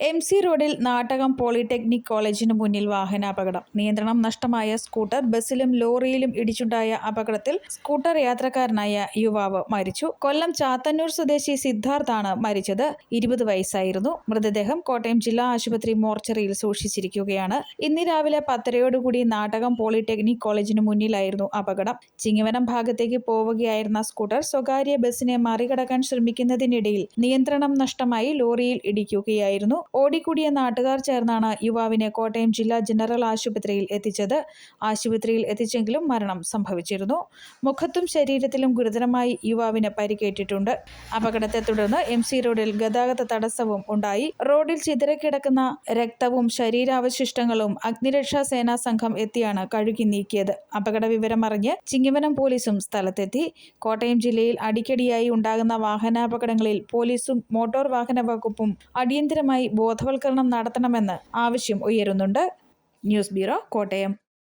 M C റോഡിൽ Nattakam polytechnic കോളേജിന് മുന്നിൽ വാഹനാപകടം. നിയന്ത്രണം നഷ്ടമായ സ്കൂട്ടർ ബസ്സിലും ലോറിയിലും ഇടിച്ചുണ്ടായ അപകടത്തിൽ സ്കൂട്ടർ യാത്രക്കാരനായ യുവാവ് മരിച്ചു. കൊല്ലം ചാത്തന്നൂർ സ്വദേശി സിദ്ധാർത്ഥാണ് മരിച്ചത്. ഇരുപത് വയസ്സായിരുന്നു. മൃതദേഹം കോട്ടയം ജില്ലാ ആശുപത്രി മോർച്ചറിയിൽ സൂക്ഷിച്ചിരിക്കുകയാണ്. ഇന്ന് രാവിലെ പത്തരയോടുകൂടി നാട്ടകം പോളിടെക്നിക് കോളേജിന് മുന്നിലായിരുന്നു അപകടം. ചിങ്ങവനം ഭാഗത്തേക്ക് പോവുകയായിരുന്ന സ്കൂട്ടർ സ്വകാര്യ ബസ്സിനെ മറികടക്കാൻ ശ്രമിക്കുന്നതിനിടയിൽ നിയന്ത്രണം നഷ്ടമായി ലോറിയിൽ ഇടിക്കുകയായിരുന്നു. ഓടിക്കൂടിയ നാട്ടുകാർ ചേർന്നാണ് യുവാവിനെ കോട്ടയം ജില്ലാ ജനറൽ ആശുപത്രിയിൽ എത്തിച്ചത്. ആശുപത്രിയിൽ എത്തിച്ചെങ്കിലും മരണം സംഭവിച്ചിരുന്നു. മുഖത്തും ശരീരത്തിലും ഗുരുതരമായി യുവാവിന് പരിക്കേറ്റിട്ടുണ്ട്. അപകടത്തെ തുടർന്ന് എം സി റോഡിൽ ഗതാഗത തടസ്സവും ഉണ്ടായി. റോഡിൽ ചിതറിക്കിടക്കുന്ന രക്തവും ശരീരാവശിഷ്ടങ്ങളും അഗ്നിരക്ഷാ സേനാ സംഘം എത്തിയാണ് കഴുകി നീക്കിയത്. അപകട വിവരമറിഞ്ഞ് ചിങ്ങവനം പോലീസും സ്ഥലത്തെത്തി. കോട്ടയം ജില്ലയിൽ അടിക്കടിയായി ഉണ്ടാകുന്ന വാഹനാപകടങ്ങളിൽ പോലീസും മോട്ടോർ വാഹന വകുപ്പും അടിയന്തരമായി ബോധവൽക്കരണം നടത്തണമെന്ന് ആവശ്യം ഉയരുന്നുണ്ട്. News bureau Kottayam.